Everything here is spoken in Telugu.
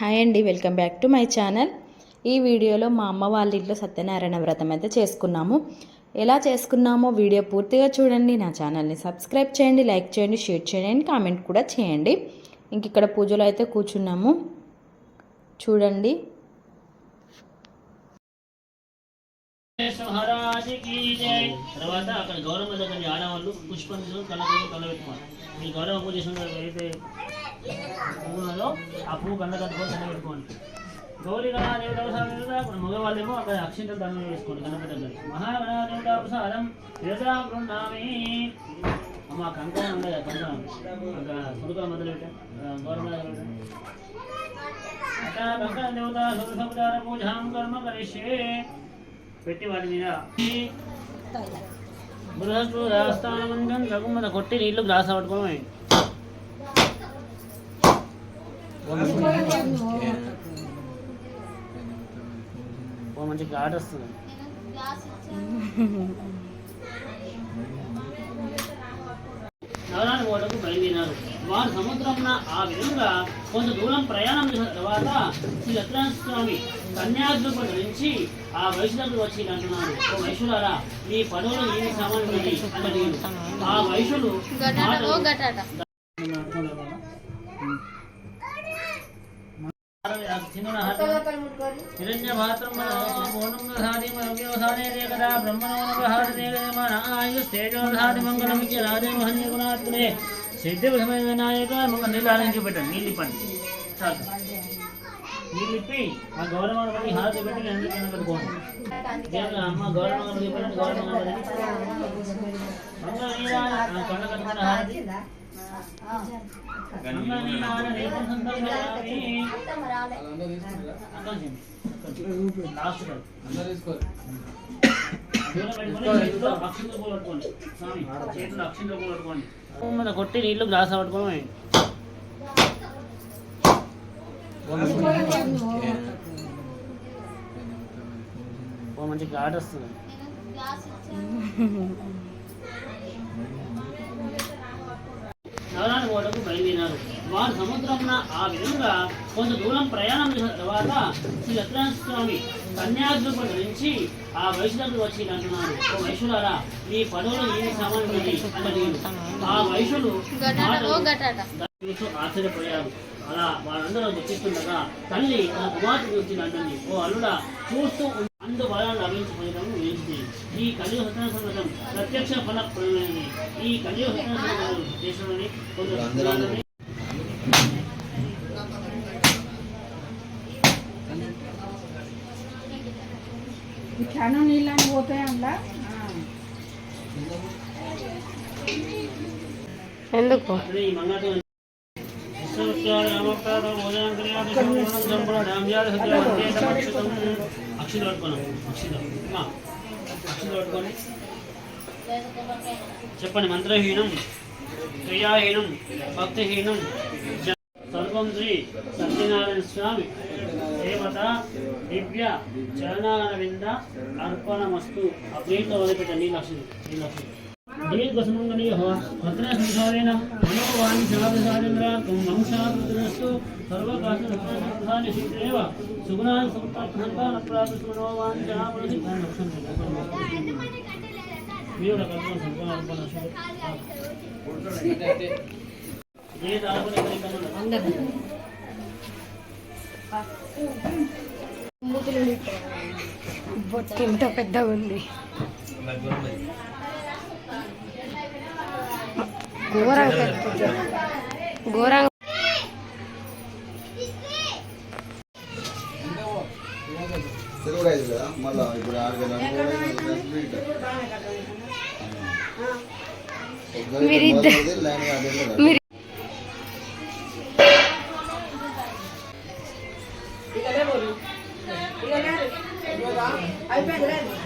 హాయ్ అండి welcome back to my channel. ఈ వీడియోలో మా అమ్మ వాళ్ళ ఇంట్లో సత్యనారాయణ వ్రతం అయితే చేసుకున్నాము. ఎలా చేసుకున్నామో వీడియో పూర్తిగా చూడండి నా ఛానల్ని సబ్స్క్రైబ్ చేయండి లైక్ చేయండి షేర్ చేయండి కామెంట్ కూడా చేయండి. ఇంక ఇక్కడ పూజలో అయితే కూర్చున్నాము. చూడండి. తర్వాత అక్కడ గౌరవ ఆడవాళ్ళు పుష్పం కళ్ళ కళ్ళ పెట్టుకోవాలి మీ గౌరవ పూజ చేసిన ఆ పువ్వు కళ్ళ కట్టుకొని కళ్ళ పెట్టుకోండి గౌరీ గణాదేవత ప్రసాదం అక్కడ మగవాళ్ళేమో అక్కడ అక్షింతలు దానం వేసుకోండి గణపతి దగ్గర మహాగణాదేవత ప్రసాదం దేవతా బృందామి? అమ్మ కంకణం ఉండదు కంకణం. అక్కడ సుడుకల మొదలు పెట్టా. గౌరవ కంకణ దేవత సురసముదార పూజాం కర్మ కరిష్యే. పెట్టి వాటి మీద బృహస్పతి రాస్తానం రఘుమత కొట్టి నీళ్ళు గ్లాస్ పట్టుకోవడం ఓ మంచి ఘాట్ వస్తుంది. నవరాని ఓటకు బయలుదేరారు. వారు సముద్రంన ఆ విధంగా కొంత దూరం ప్రయాణం చేసిన తర్వాత శ్రీ సత్యనారాయణ స్వామి కన్యాద్రూపం నుంచి ఆ వైశ్యులకు వచ్చి అంటున్నారు ఓ వైశ్యులారా మీ పదవులు ఏమి అని అడిగారు. ఆ వైశ్యులు గుణాత్మనే సిద్ధ విధమైన వినాయక నువ్వు నీళ్ళు ఆలోచించి పెట్టండి నీళ్ళు ఇప్పండి చాలు నీళ్ళు ఇప్పి ఆ గౌరవాన్ని హారతి పెట్టి పెట్టుకోండి అమ్మ కట్టుకున్న హారతి కొట్టి నీళ్ళు గ్లాస్ పట్టుకోవడం మంచి ఘాట్ వస్తుంది. ఓటకు బయలుదేరారు. వారు సముద్రంన ఆ విధంగా కొంత దూరం ప్రయాణం చేసిన తర్వాత శ్రీ సత్యనారాయణ స్వామి కన్యాద్రూపం నుంచి ఆ వైశ్యులకు వచ్చి అంటున్నారు ఓ వైశ్యులారా మీ పదవులు ఏమి సామాన్లు ఉన్నది అని. ఆ వైశ్యులు ఆశ్చర్యపోయారు. అలా వారందరూ దుఃఖిస్తుండగా తల్లి తన కుమార్తె గురించి అంటుంది ఓ అల్లుడా చూస్తూ ఉండు. అందు బలాలు లభించడం ఏంటి? ఈ కలియుగ సత్యన సంగతం ప్రత్యక్ష ఫల ప్రయోజనమైనది ఈ కలియుగ సత్యన సంగతం దేశంలోని కొందరు ఇట్లానో నీళ్ళని పోతాయి అందులో ఎందుకు? అదే ఈ మంగళ విశ్వవిఖ్యాత రామప్రద భోజనం క్రియాది పట్టుకున్నాం అక్షిత అమ్మా అక్షిత పట్టుకొని. చెప్పండి మంత్రహీనం క్రియాహీనం భక్తిహీనం సర్వం శ్రీ సత్యనారాయణ స్వామి దేవత దివ్య చరణారవింద అర్పణమస్తు ఆ ప్లేట్లో వదిలిపెట్ట లక్ష్మి నీ లక్ష్మి మనోవాణి వంశాపుత్రస్తు సర్వకాశని శీఘ్రేవ సుగుణాన్ మీరు కల్పన సంపూర్ణ ఏ పెద్దగా ఉంది ఘోరంగా ఘోరంగా మీరిద్దరు అయిపోయింది.